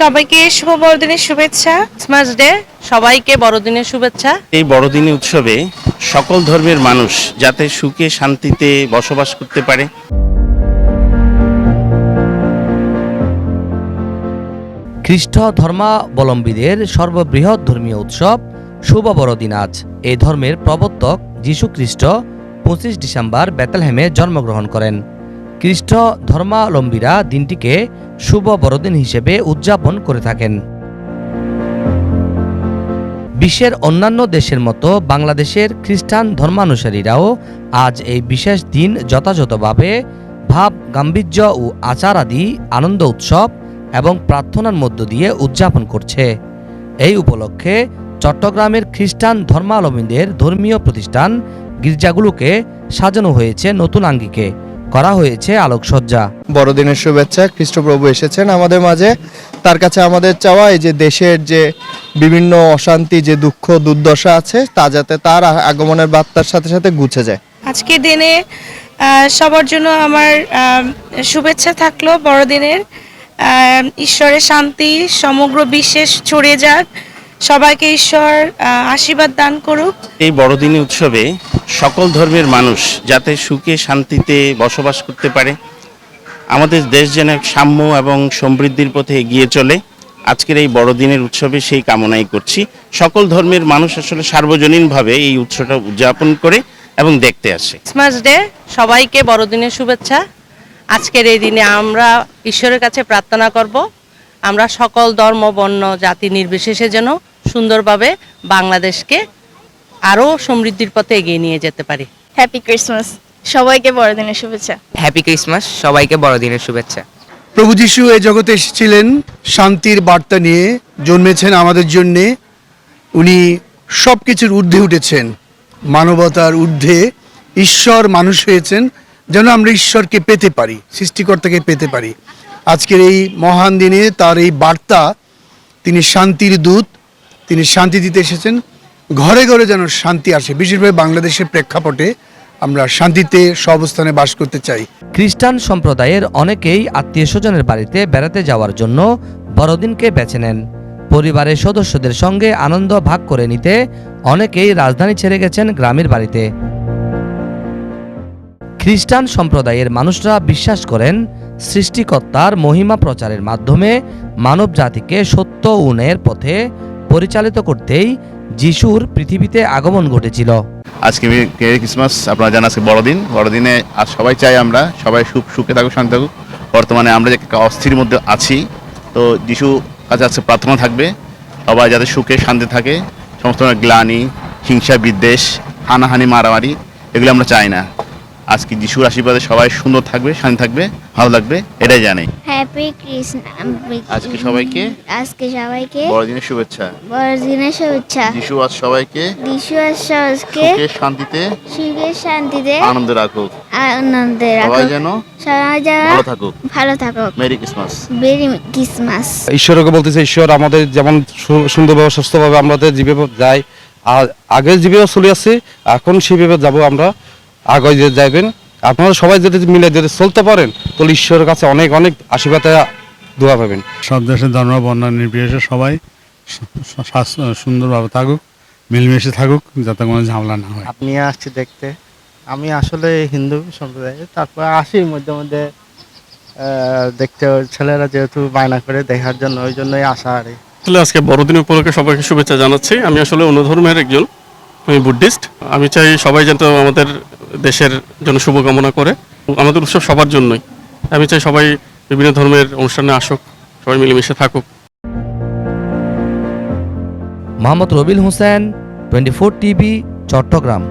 সবাইকে শুভ বড়দিনের শুভেচ্ছা। ক্রিসমাস ডে সবাইকে বড়দিনের শুভেচ্ছা। এই বড়দিনে উৎসবে সকল ধর্মের মানুষ যাতে সুখে শান্তিতে বসবাস করতে পারে। খ্রিস্ট ধর্মাবলম্বীদের সর্ববৃহৎ ধর্মীয় উৎসব শুভ বড়দিন আজ। এই ধর্মের প্রবর্তক যীশু খ্রিস্ট পঁচিশ ডিসেম্বর বেতেলহেমে জন্মগ্রহণ করেন। খ্রিস্ট ধর্মাবলম্বীরা দিনটিকে শুভ বড়দিন হিসেবে উদযাপন করে থাকেন। বিশ্বের অন্যান্য দেশের মতো বাংলাদেশের খ্রিস্টান ধর্মানুসারীরাও আজ এই বিশেষ দিন যথাযথভাবে ভাব, গাম্ভীর্য ও আচার আদি, আনন্দ উৎসব এবং প্রার্থনার মধ্য দিয়ে উদযাপন করছে। এই উপলক্ষে চট্টগ্রামের খ্রিস্টান ধর্মাবলম্বীদের ধর্মীয় প্রতিষ্ঠান গির্জাগুলোকে সাজানো হয়েছে নতুন আঙ্গিকে। করা হয়েছে আলোকসজ্জা। বড়দিনের শুভেচ্ছা খ্রিস্টপ্রভু এসেছেন আমাদের মাঝে। তার কাছে আমাদের চাওয়া এই যে দেশের যে বিভিন্ন অশান্তি যে দুঃখ দুর্দশা আছে তা যাতে তার আগমনের বার্তার সাথে সাথে গুছে যায়। আজকে দিনে সবার জন্য আমার শুভেচ্ছা থাকল বড়দিনের। ঈশ্বরের শান্তি সমগ্র বিশ্বে ছড়িয়ে যাক। সবাইকে ঈশ্বর আশীর্বাদ দান করুক। এই বড়দিনে উৎসবে সকল ধর্মের মানুষ যাতে সুখে শান্তিতে বসবাস করতে পারে আমাদের দেশ যেন এক সাম্য এবং সমৃদ্ধির পথে এগিয়ে চলে। আজকের এই বড়দিনের উৎসবে সেই কামনাই করছি। সকল ধর্মের মানুষ আসলে সার্বজনীনভাবে এই উৎসবটা উদযাপন করে এবং দেখতে আসে। ক্রিসমাস ডে সবাইকে বড়দিনের শুভেচ্ছা। আজকের এই দিনে আমরা ঈশ্বরের কাছে প্রার্থনা করব। আমরা সকল ধর্ম বর্ণ জাতি নির্বিশেষে যেন সুন্দরভাবে বাংলাদেশকে আরও সমৃদ্ধির পথে এগিয়ে নিয়ে যেতে পারি। হ্যাপি ক্রিসমাস সবাইকে বড়দিনের শুভেচ্ছা। হ্যাপি ক্রিসমাস সবাইকে বড়দিনের শুভেচ্ছা। প্রভু যিশু এই জগতে এসেছিলেন শান্তির বার্তা নিয়ে জন্মেছেন আমাদের জন্যে। উনি সব কিছুর ঊর্ধ্বে উঠেছেন মানবতার ঊর্ধ্বে ঈশ্বর মানুষ হয়েছেন যেন আমরা ঈশ্বরকে পেতে পারি সৃষ্টিকর্তাকে পেতে পারি। আজকের এই মহান দিনে তার এই বার্তা তিনি শান্তির দূত তিনি শান্তি দিতে এসেছেন। ঘরে ঘরে যেন শান্তি আসে। বিশেষভাবে বাংলাদেশের প্রেক্ষাপটে আমরা শান্তিতে সহাবস্থানে বাস করতে চাই। খ্রিস্টান সম্প্রদায়ের অনেকেই আত্মীয় স্বজনের বাড়িতে বেড়াতে যাওয়ার জন্য বড়দিনকে বেছে নেন। পরিবারের সদস্যদের সঙ্গে আনন্দ ভাগ করে নিতে অনেকেই রাজধানী ছেড়ে গেছেন গ্রামের বাড়িতে। খ্রিস্টান সম্প্রদায়ের মানুষরা বিশ্বাস করেন, সৃষ্টিকর্তার মহিমা প্রচারের মাধ্যমে মানব জাতিকে সত্য উনের পথে পরিচালিত করতেই যিশুর পৃথিবীতে আগমন ঘটেছিল। আজকে ক্রিসমাস, আপনারা জানেন আজকে বড়দিন। বড়দিনে আজ সবাই চাই আমরা, সবাই সুখ সুখে থাকুক, শান্তি থাকুক। বর্তমানে আমরা যে অস্থির মধ্যে আছি, তো যিশু কাছে আজকে প্রার্থনা থাকবে, সবাই যাতে সুখে, শান্তি থাকে। সমস্ত গ্লানি, হিংসা, বিদ্বেষ, হানাহানি, মারামারি, এগুলো আমরা চাই না। আজকে যিশুর আশীর্বাদে সবাই সুন্দর থাকবে শান্তি থাকবে ভালো লাগবে এটাই জানি। হ্যাপি ক্রিসমাস আজকে সবাইকে? আজকে সবাইকে? বড়দিনের শুভেচ্ছা। বড়দিনের শুভেচ্ছা। যিশু আজ সবাইকে যিশু সহজকে সুখে শান্তিতে সুখের শান্তিতে আনন্দে রাখুক। আনন্দে সবাই রাখো যেন সবাই যেন ভালো থাকুক। ভালো থাকুক। Merry Christmas. Merry Christmas. ঈশ্বরকে বলতেছে ঈশ্বর আমাদের যেমন সু- সুন্দরভাবে সুস্থভাবে আমাদের জীবে যাই আর আগে যেভাবে চলে আসছি এখন সেভাবে যাব আমরা। আগে যে যাইবেন আপনারা সবাই যদি মিলে যদি চলতে পারেন তাহলে ঈশ্বরের কাছে অনেক অনেক আশীর্বাদ দোয়া পাবেন। সব দেশের ধর্ম বর্ণ নির্বিশেষে সবাই সুন্দরভাবে থাকুক মিলেমিশে থাকুক যাতে কোনো ঝামেলা না হয়। আপনি আসছি দেখতে। আমি আসলে হিন্দু সম্প্রদায় তারপর আসি মধ্যে মধ্যে দেখতে ছেলেরা যেহেতু বায়না করে দেখার জন্য ওই জন্যই আসা আর। আসলে আজকে বড়দিন উপলক্ষে সবাইকে শুভেচ্ছা জানাচ্ছি। আমি আসলে অন্য ধর্মের একজন আমি বুদ্ধিস্ট। আমি চাই সবাই যেন আমাদের দেশের জন্য শুভকামনা করে। আমাদের উৎসব সবার জন্যই। আমি চাই সবাই বিভিন্ন ধর্মের অনুষ্ঠানে আসুক, সবাই মিলেমিশে থাকুক। Mohammad Rabil Hossain, twenty four TV, Chattogram.